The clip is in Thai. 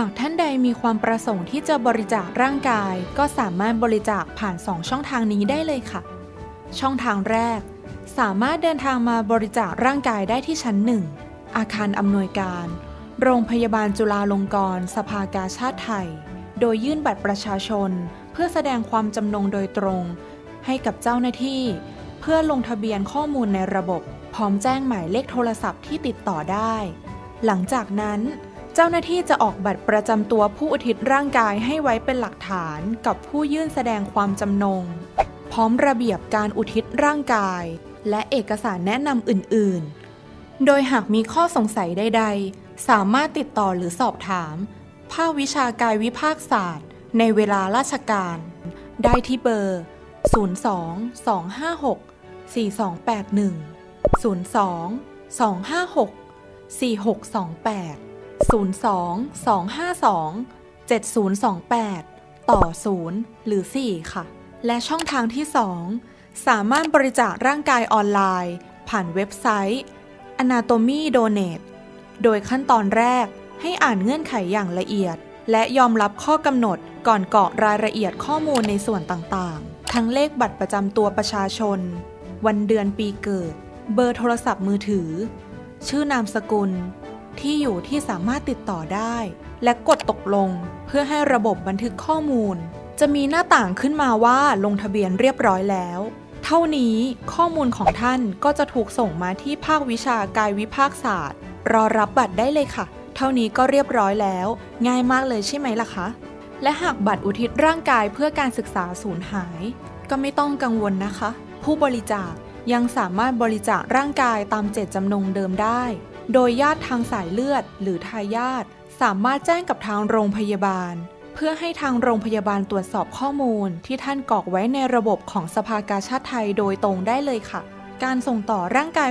หากท่านใดมีความประสงค์ที่จะบริจาคร่างกาย ก็สามารถบริจาคผ่าน 2 ช่องทางนี้ได้เลยค่ะ ช่องทางแรก สามารถเดินทางมาบริจาคร่างกายได้ที่ชั้นหนึ่งอาคารอำนวยการ โรงพยาบาลจุฬาลงกรณ์สภากาชาติไทย โดยยื่นบัตรประชาชน เพื่อแสดงความจำนงโดยตรง ให้กับเจ้าหน้าที่ เพื่อลงทะเบียนข้อมูลในระบบ พร้อมแจ้งหมายเลขโทรศัพท์ที่ติดต่อได้ หลังจากนั้น เจ้าหน้าที่จะออกบัตรประจำตัวผู้อุทิศร่างกายให้ไว้เป็นหลักฐานกับผู้ยื่นแสดงความจำนง พร้อมระเบียบการอุทิศร่างกาย และเอกสารแนะนำอื่น ๆ โดยหากมีข้อสงสัยใด ๆ สามารถติดต่อหรือสอบถาม ภาควิชากายวิภาคศาสตร์ ในเวลาราชการ ได้ที่เบอร์ 02 256 4281 02 256 4628 022527028 ต่อ 0 หรือ 4 ค่ะ และช่องทางที่ 2 สามารถบริจาคร่างกายออนไลน์ ผ่านเว็บไซต์ Anatomy Donate โดยขั้นตอนแรกให้อ่านเงื่อนไขอย่างละเอียด และยอมรับข้อกำหนดก่อนกรอกรายละเอียดข้อมูลในส่วนต่างๆ ทั้งเลขบัตรประจำตัวประชาชน วันเดือนปีเกิด เบอร์โทรศัพท์มือถือ ชื่อนามสกุล ที่อยู่ที่สามารถติดต่อได้ และกดตกลง เพื่อให้ระบบบันทึกข้อมูล จะมีหน้าต่างขึ้นมาว่าลงทะเบียนเรียบร้อยแล้ว เท่านี้ข้อมูลของท่านก็จะถูกส่งมาที่ภาควิชากายวิภาคศาสตร์ รอรับบัตรได้เลยค่ะ เท่านี้ก็เรียบร้อยแล้ว ง่ายมากเลยใช่ไหมล่ะคะ และหากบัตรอุทิศร่างกายเพื่อการศึกษาสูญหาย ก็ไม่ต้องกังวลนะคะ ผู้บริจาคยังสามารถบริจาคร่างกายตามเจตจำนงเดิมได้ โดยญาติทางสายเลือดหรือทายาทสามารถแจ้งกับทางโรงพยาบาล เพื่อให้ทางโรงพยาบาลตรวจสอบข้อมูลที่ท่านกรอกไว้ในระบบของสภากาชาติไทยโดยตรงได้เลยค่ะ การส่งต่อร่างกาย